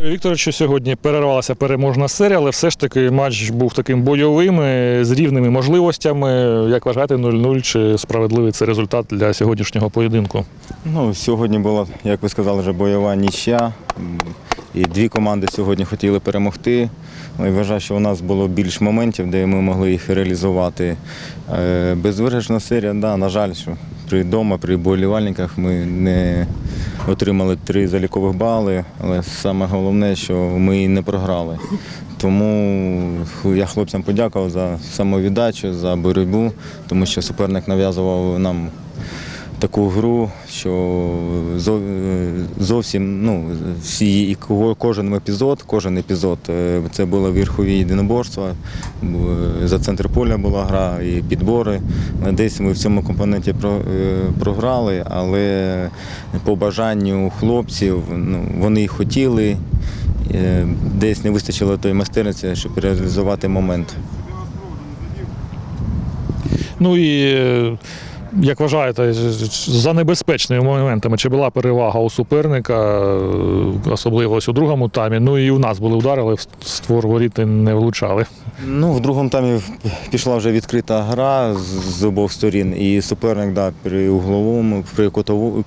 Анатолію Вікторовичу, сьогодні перервалася переможна серія, але все ж таки матч був таким бойовим, е, з рівними можливостями. Як вважаєте, 0-0 чи справедливий це результат для сьогоднішнього поєдинку? Ну, сьогодні була, як ви сказали, вже бойова нічя. І дві команди сьогодні хотіли перемогти. Я вважаю, що у нас було більш моментів, де ми могли їх реалізувати. Е, Безвиграшна серія, да, на жаль, що при дома, при болівальниках ми не отримали три залікових бали, але саме головне, що ми не програли. Тому я хлопцям подякував за самовіддачу, за боротьбу, тому що суперник нав'язував нам таку гру, що зовсім ну, всі, кожен епізод, кожен епізод е, це було верхові єдиноборства. За центр поля була гра і підбори. Десь ми в цьому компоненті е, програли, але по бажанню хлопців ну, вони хотіли. е, Десь не вистачило тої майстерності, щоб реалізувати момент. Ну і е, як вважаєте, за небезпечними моментами, чи була перевага у суперника, е, особливо ось у другому таймі? Ну і у нас були удари, але створ воріт не влучали. Ну, в другому таймі пішла вже відкрита гра з, обох сторін. І суперник да, при угловому, при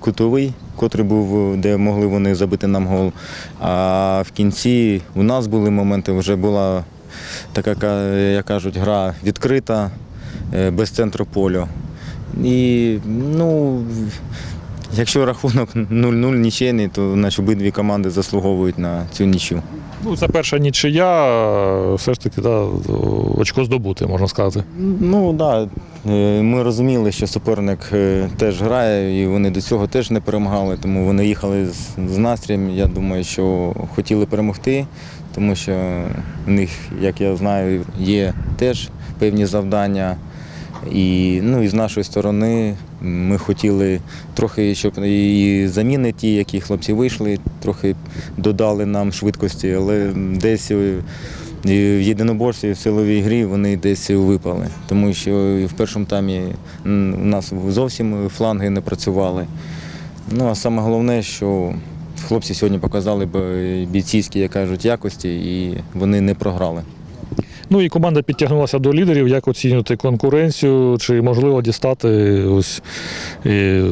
кутовий, котрий був, де могли вони забити нам гол. А в кінці у нас були моменти, вже була така, як кажуть, гра відкрита, е, без центру полю. І ну, якщо рахунок 0-0 нічийний, то значить, обидві команди заслуговують на цю нічю. Ну, це перша нічия, все ж таки да, очко здобути, можна сказати. Ну так, да. Е, ми розуміли, що суперник е, теж грає, і вони до цього теж не перемагали, тому вони їхали з, з настроєм. Я думаю, що хотіли перемогти, тому що в них, як я знаю, є теж певні завдання. І, ну, і з нашої сторони ми хотіли трохи, щоб і заміни ті, які хлопці вийшли, трохи додали нам швидкості, але десь в єдиноборстві, в силовій грі вони десь випали, тому що в першому таймі у нас зовсім фланги не працювали. Ну а саме головне, що хлопці сьогодні показали бійцівські, як кажуть, якості, і вони не програли. Ну і команда підтягнулася до лідерів. Як оцінювати конкуренцію? Чи можливо дістати ось е,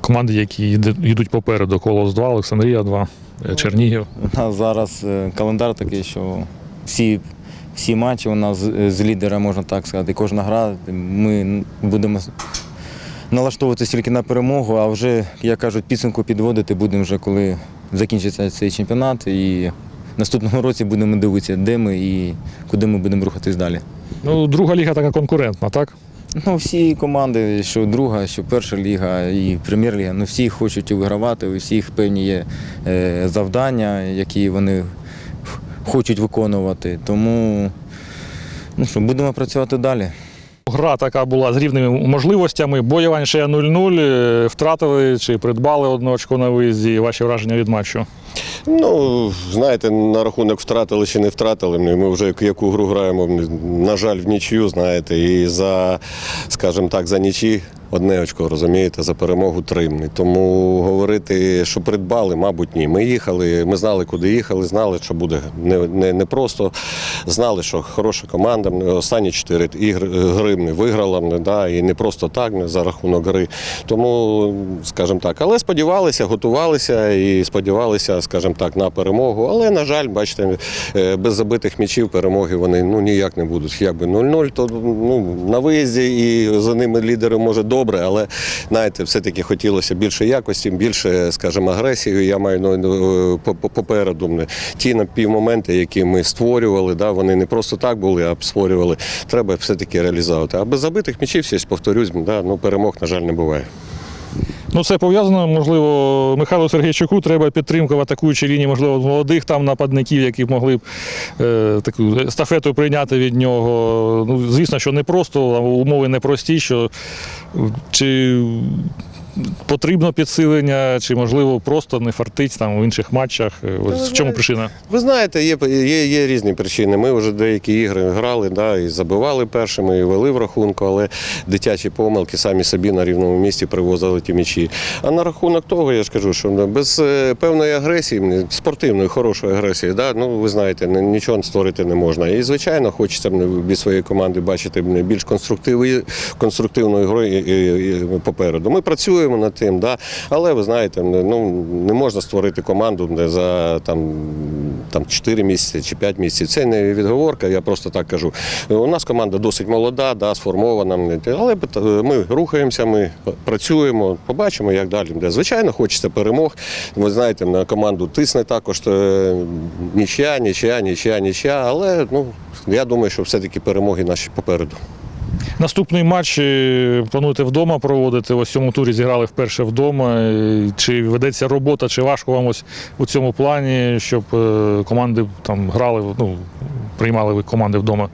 команди, які йдуть попереду? Колос 2, Олександрія 2, е, Чернігів. У нас зараз е, календар такий, що всі, всі матчі у нас з лідера, можна так сказати, кожна гра. Ми будемо налаштовуватися тільки на перемогу, а вже, як кажуть, підсумку підводити будемо вже, коли закінчиться цей чемпіонат. І наступного році будемо дивитися, де ми і куди ми будемо рухатись далі. Ну, друга ліга така конкурентна, так? Ну, всі команди, що друга, що перша ліга і прем'єр-ліга, ну всі хочуть вигравати, у всіх певні є е, завдання, які вони хочуть виконувати. Тому ну що, будемо працювати далі. Гра така була з рівними можливостями. Бойова ще 0-0. е, Втратили чи придбали одну очко на виїзді. Ваші враження від матчу? Ну, знаєте, на рахунок втратили чи не втратили. Ми ми вже яку гру граємо, на жаль, в нічю, знаєте, і за, скажімо так, за нічі одне очко, розумієте, за перемогу три. Тому говорити, що придбали, мабуть, ні. Ми їхали, ми знали, куди їхали, знали, що буде не, не, не просто. Знали, що хороша команда. Останні чотири ігри гри не виграла, не, да, і не просто так, не за рахунок гри. Тому, скажімо так, але сподівалися, готувалися і сподівалися, скажімо так, на перемогу. Але, на жаль, бачите, е, без забитих м'ячів перемоги вони ну, ніяк не будуть. Якби 0-0, то ну, на виїзді і за ними лідери може добре, але знаєте, все-таки хотілося більше якості, більше, скажімо, агресії. Я маю ну, по- по- попереду ті напівмоменти, які ми створювали, да, вони не просто так були, а створювали. Треба все-таки реалізувати. А без забитих м'ячів, повторюсь, да, ну, перемог, на жаль, не буває. Ну, це пов'язано, можливо, Михайлу Сергійчуку треба підтримка в атакуючій лінії, можливо, молодих там нападників, які б могли б е, таку естафету прийняти від нього. Ну, звісно, що не просто, умови непрості, що чи потрібно підсилення, чи можливо просто не фартить там в інших матчах? Е, Ось в чому причина? Ви знаєте, є, є, є різні причини. Ми вже деякі ігри грали, да, і забивали першими, і вели в рахунку, але дитячі помилки самі собі на рівному місці привозили ті м'ячі. А на рахунок того, я ж кажу, що без е, певної агресії, спортивної, хорошої агресії, да, ну ви знаєте, ні- нічого створити не можна. І звичайно, хочеться від своєї команди бачити більш і- і попереду. Ми працюємо над тим, да, але ви знаєте, ну не можна створити команду де за там, там 4 місяці чи 5 місяців. Це не відговорка, я просто так кажу. У нас команда досить молода, да, сформована, але ми рухаємося, ми працюємо, побачимо, як далі. буде. Звичайно, хочеться перемог. Ви знаєте, на команду тисне також е, нічия, нічия, нічия, нічия, але ну, я думаю, що все-таки перемоги наші попереду. Наступний матч е, плануєте вдома проводити. Ось цьому турі зіграли вперше вдома. Е, Чи ведеться робота, чи важко вам ось у цьому плані, щоб е, команди там грали, ну, приймали ви команди вдома?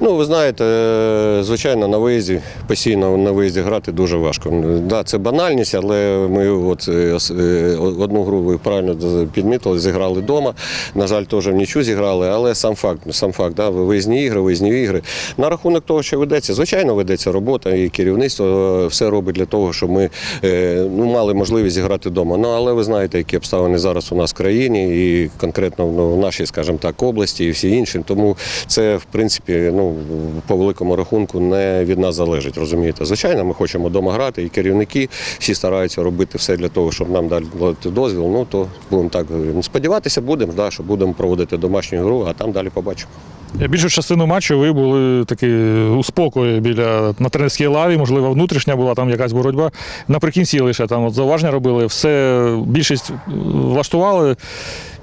Ну, ви знаєте, е, звичайно, на виїзді, постійно на виїзді грати дуже важко. Да, це банальність, але ми от е, е, одну гру ви правильно підмітили, зіграли вдома. На жаль, теж в нічу зіграли, але сам факт, сам факт, да, виїзні ігри, виїзні ігри. На рахунок того, що ведеться, звичайно, ведеться робота, і керівництво все робить для того, щоб ми ну, мали можливість зіграти вдома. Ну, але ви знаєте, які обставини зараз у нас в країні, і конкретно ну, в нашій, скажімо так, області і всі інші. Тому це, в принципі, ну, по великому рахунку не від нас залежить, розумієте. Звичайно, ми хочемо вдома грати, і керівники всі стараються робити все для того, щоб нам дали дозвіл. Ну, то будемо так е, сподіватися, будемо, да, що будемо проводити домашню гру, а там далі побачимо. Е, Більшу частину матчу ви були такі у спокої біля на тренерській лаві, можливо, внутрішня була там якась боротьба. Наприкінці лише там от зауваження робили. Все більшість е, влаштували.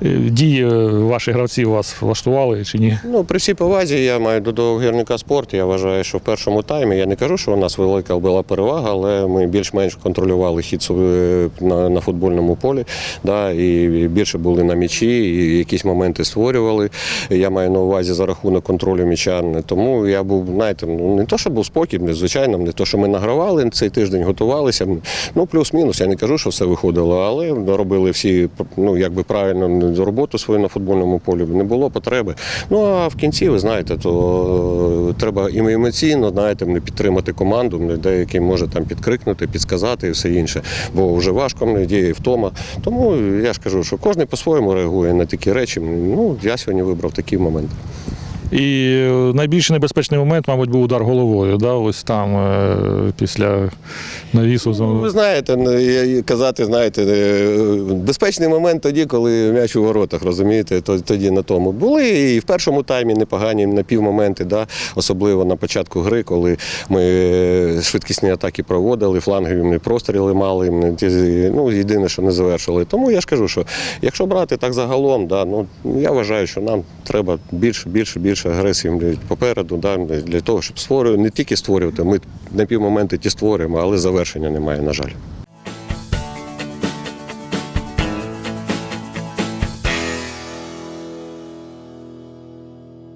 Е, Дії ваших гравців вас влаштували чи ні? Ну, при всій повазі я маю до договірника спорту. Я вважаю, що в першому таймі я не кажу, що у нас велика була перевага, але ми більш-менш контролювали хід на, на футбольному полі. Да, і більше були на м'ячі, і якісь моменти створювали. Я маю на увазі за рахунок контролю м'яча. Тому я був, знаєте, ну не то, що був спокій, не звичайно, не то, що ми награвали цей тиждень, готувалися. Ну, плюс-мінус. Я не кажу, що все виходило, але робили всі ну, якби правильно роботу свою на футбольному полі. Не було потреби. Ну а в кінці, ви знаєте, то е, треба і емоційно, знаєте, підтримати команду, деякий може там підкрикнути, підсказати і все інше. Бо вже важко мені діє втома. Тому я ж кажу, що кожен по-своєму реагує на такі речі. Ну, я сьогодні вибрав такий момент. І найбільш небезпечний момент, мабуть, був удар головою. Да? Ось там е, після навісу. Ну, Ви знаєте, казати, знаєте, е, безпечний момент тоді, коли м'яч у воротах, розумієте, то- тоді на тому. Були і в першому таймі непогані напівмоменти, да? особливо на початку гри, коли ми е, швидкісні атаки проводили, флангові ми простріли мали, ну, єдине, що не завершили. Тому я ж кажу, що якщо брати так загалом, да, ну, я вважаю, що нам треба більше, більше, більше агресії блядь, попереду, да, для того, щоб створювати, не тільки створювати, ми напівмоменти ті створюємо, але завершення немає, на жаль.